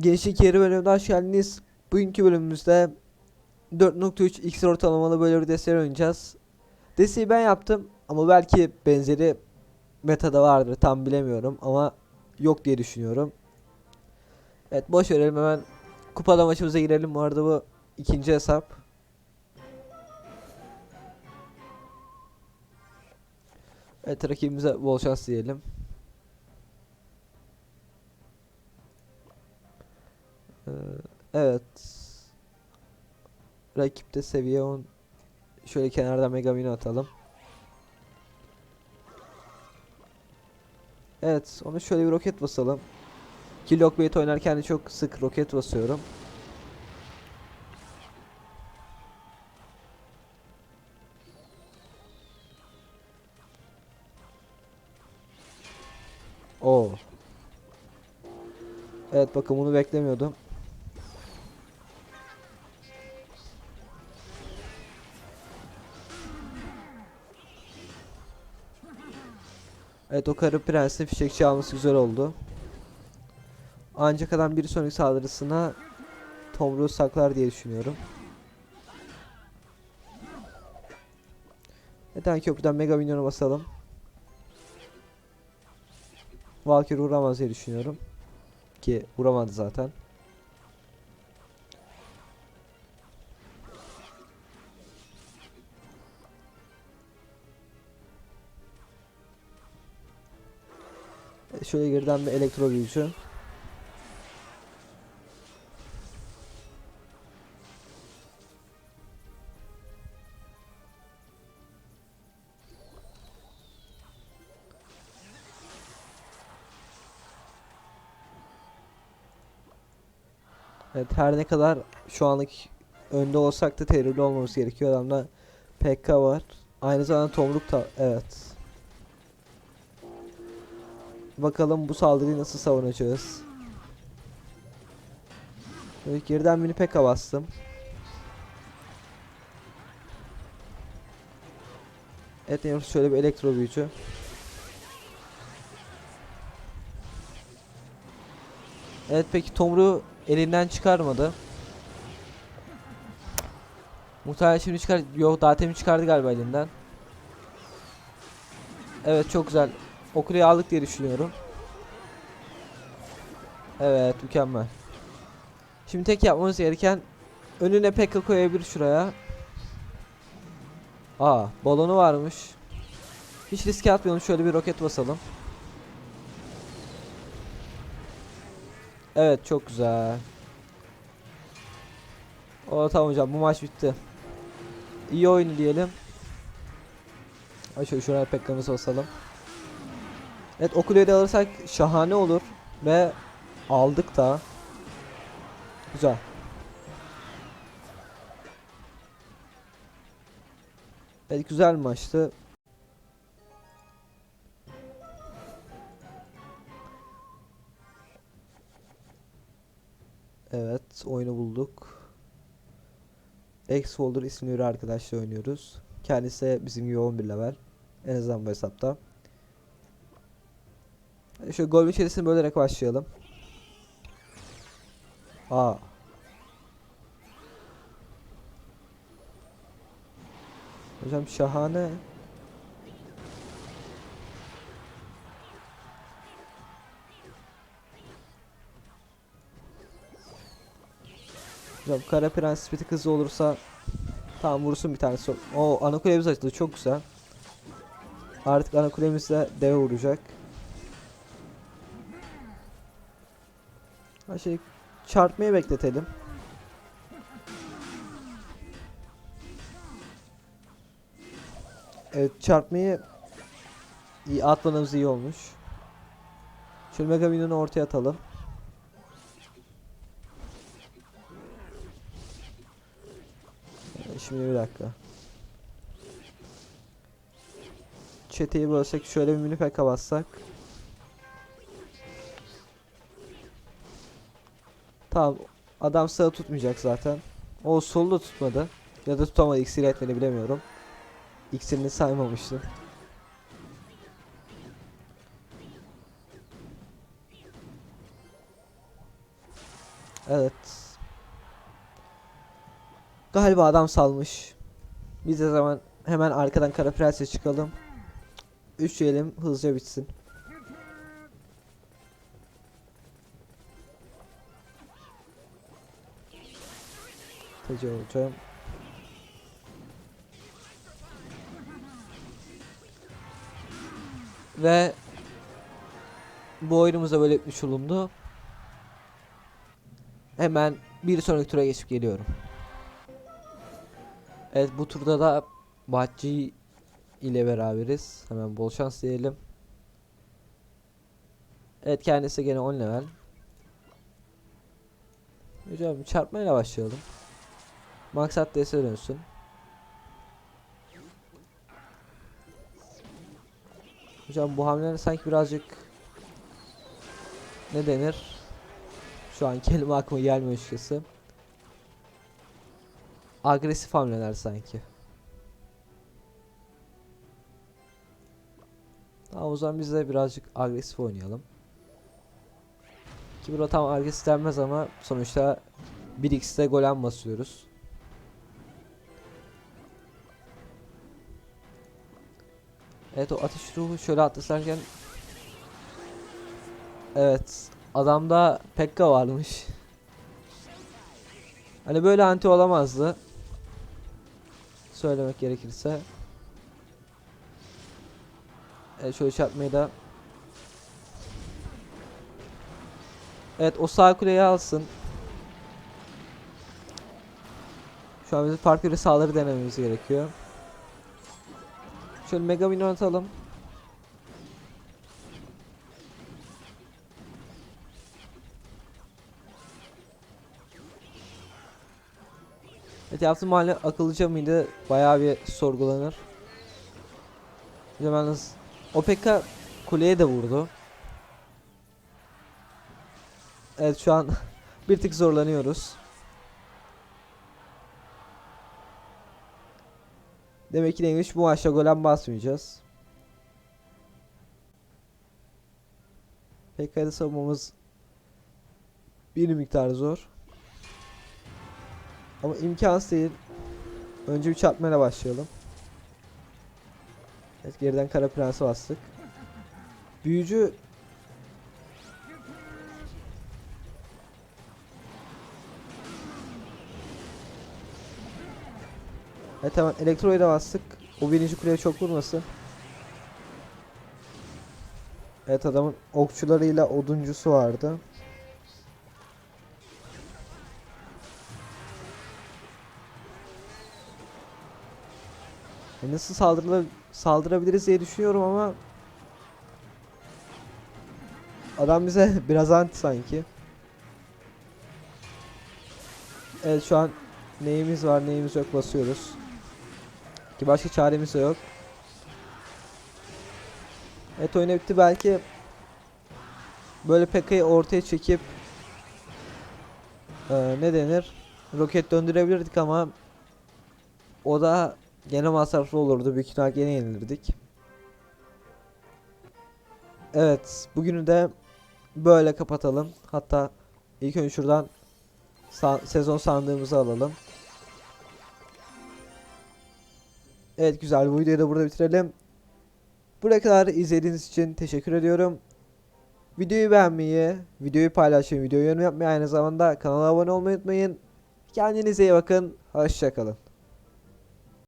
Gençlik yeri bölümüne hoş geldiniz. Bugünkü bölümümüzde 4.3 x ortalamalı böyle bir desteği oynayacağız. Desteği ben yaptım ama belki benzeri metada vardır tam bilemiyorum ama yok diye düşünüyorum. Evet boş verelim hemen kupada maçımıza girelim. Bu arada bu ikinci hesap. Evet rakibimize bol şans diyelim. Evet. Rakipte seviye 10. Şöyle kenardan Mega Mini atalım. Evet, onu şöyle bir roket basalım. Ki Lockbait oynarken de çok sık roket basıyorum. Oo. Evet bakın bunu beklemiyordum. Evet o karı prensi fişekçi alması güzel oldu. Ancak adam bir sonraki saldırısına tomruğu saklar diye düşünüyorum. Neden köprüden mega minyonu basalım. Valkyrie vuramaz diye düşünüyorum. Ki vuramadı zaten. Şöyle geriden bir elektro büyücü. Evet her ne kadar şu anlık önde olsak da terörlü olmamız gerekiyor. Adamda PK var. Aynı zamanda tomruk da evet. Bakalım bu saldırıyı nasıl savunacağız. Evet, geriden mini PK bastım. Evet Nevruz şöyle bir elektro büyücü. Evet peki Tomru elinden çıkarmadı. Muhtemelen şimdi çıkar. Yok daha temin çıkardı galiba elinden. Evet çok güzel. Okulayı aldık diye düşünüyorum. Evet mükemmel. Şimdi tek yapmamız gereken önüne Pekka koyabilir şuraya. Aa balonu varmış. Hiç riske atmayalım şöyle bir roket basalım. Evet çok güzel. O tamam hocam bu maç bitti. İyi oyunu diyelim. Şöyle şuraya Pekka'mızı basalım. Evet Okule'yi de alırsak şahane olur. Ve aldık da. Güzel. Evet güzel bir maçtı. Evet oyunu bulduk. X-Folder isimli bir arkadaşla oynuyoruz. Kendisi bizim gibi 11 level. En azından bu hesapta. Şöyle gol içerisine bölerek başlayalım. Aa. Hocam şahane. Hocam kara prens bir tık hızlı olursa tamam vursun bir tanesi. O ana kulemiz açıldı çok güzel. Artık ana kulemizde deve vuracak. Şey çarpmayı bekletelim. Evet çarpmayı iyi atmanımız iyi olmuş. Şöyle Mega Minion'u ortaya atalım. Ee, Şimdi bir dakika. Çeteyi bölsek şöyle bir mini pekka bassak. Tamam. Adam sağı tutmayacak zaten. O solu da tutmadı. Ya da tutamadı. İksir etmedi bilemiyorum. İksirini saymamıştım. Evet. Galiba adam salmış. Biz de zaman hemen arkadan kara prense çıkalım. Üç diyelim hızlıca bitsin. Tacı olacağım. Ve bu oyunumuza böyle etmiş olundu. Hemen bir sonraki tura geçip geliyorum. Evet bu turda da Bahçı ile beraberiz. Hemen bol şans diyelim. Evet kendisi gene 10 level. Hocam çarpmayla başlayalım. Maksat DS dönsün. Hocam bu hamleler sanki birazcık ne denir? Şu an kelime aklıma gelmiyor açıkçası. Agresif hamleler sanki. Tamam o zaman biz de birazcık agresif oynayalım. Ki burada tam agresif denmez ama sonuçta 1x'te golem basıyoruz. Evet o ateş ruhu şöyle atlasarken Evet adamda Pekka varmış. Hani böyle anti olamazdı. Söylemek gerekirse. Evet şöyle çarpmayı da Evet o sağ kuleyi alsın. Şu an bizim farklı bir sağları denememiz gerekiyor. Şöyle mega minyon atalım. Evet yaptığım mahalle akıllıca mıydı? Bayağı bir sorgulanır. Yalnız o PK kuleye de vurdu. Evet şu an bir tık zorlanıyoruz. Demek ki neymiş bu maçta golem basmayacağız. PK'da savunmamız bir miktar zor. Ama imkansız değil. Önce bir çarpmayla başlayalım. Evet geriden kara prensi bastık. Büyücü Evet tamam elektroyu da bastık. O birinci kuleye çok vurmasın. Evet adamın okçularıyla oduncusu vardı. E nasıl saldırıla saldırabiliriz diye düşünüyorum ama adam bize biraz anti sanki. Evet şu an neyimiz var neyimiz yok basıyoruz. Ki başka çaremiz de yok. Evet oyun bitti belki böyle PK'yı ortaya çekip eee, ne denir roket döndürebilirdik ama o da gene masraflı olurdu büyük ihtimal gene yenilirdik. Evet bugünü de böyle kapatalım hatta ilk önce şuradan sa- sezon sandığımızı alalım. Evet güzel bu videoyu da burada bitirelim. Buraya kadar izlediğiniz için teşekkür ediyorum. Videoyu beğenmeyi, videoyu paylaşmayı, videoyu yorum yapmayı aynı zamanda kanala abone olmayı unutmayın. Kendinize iyi bakın. Hoşçakalın.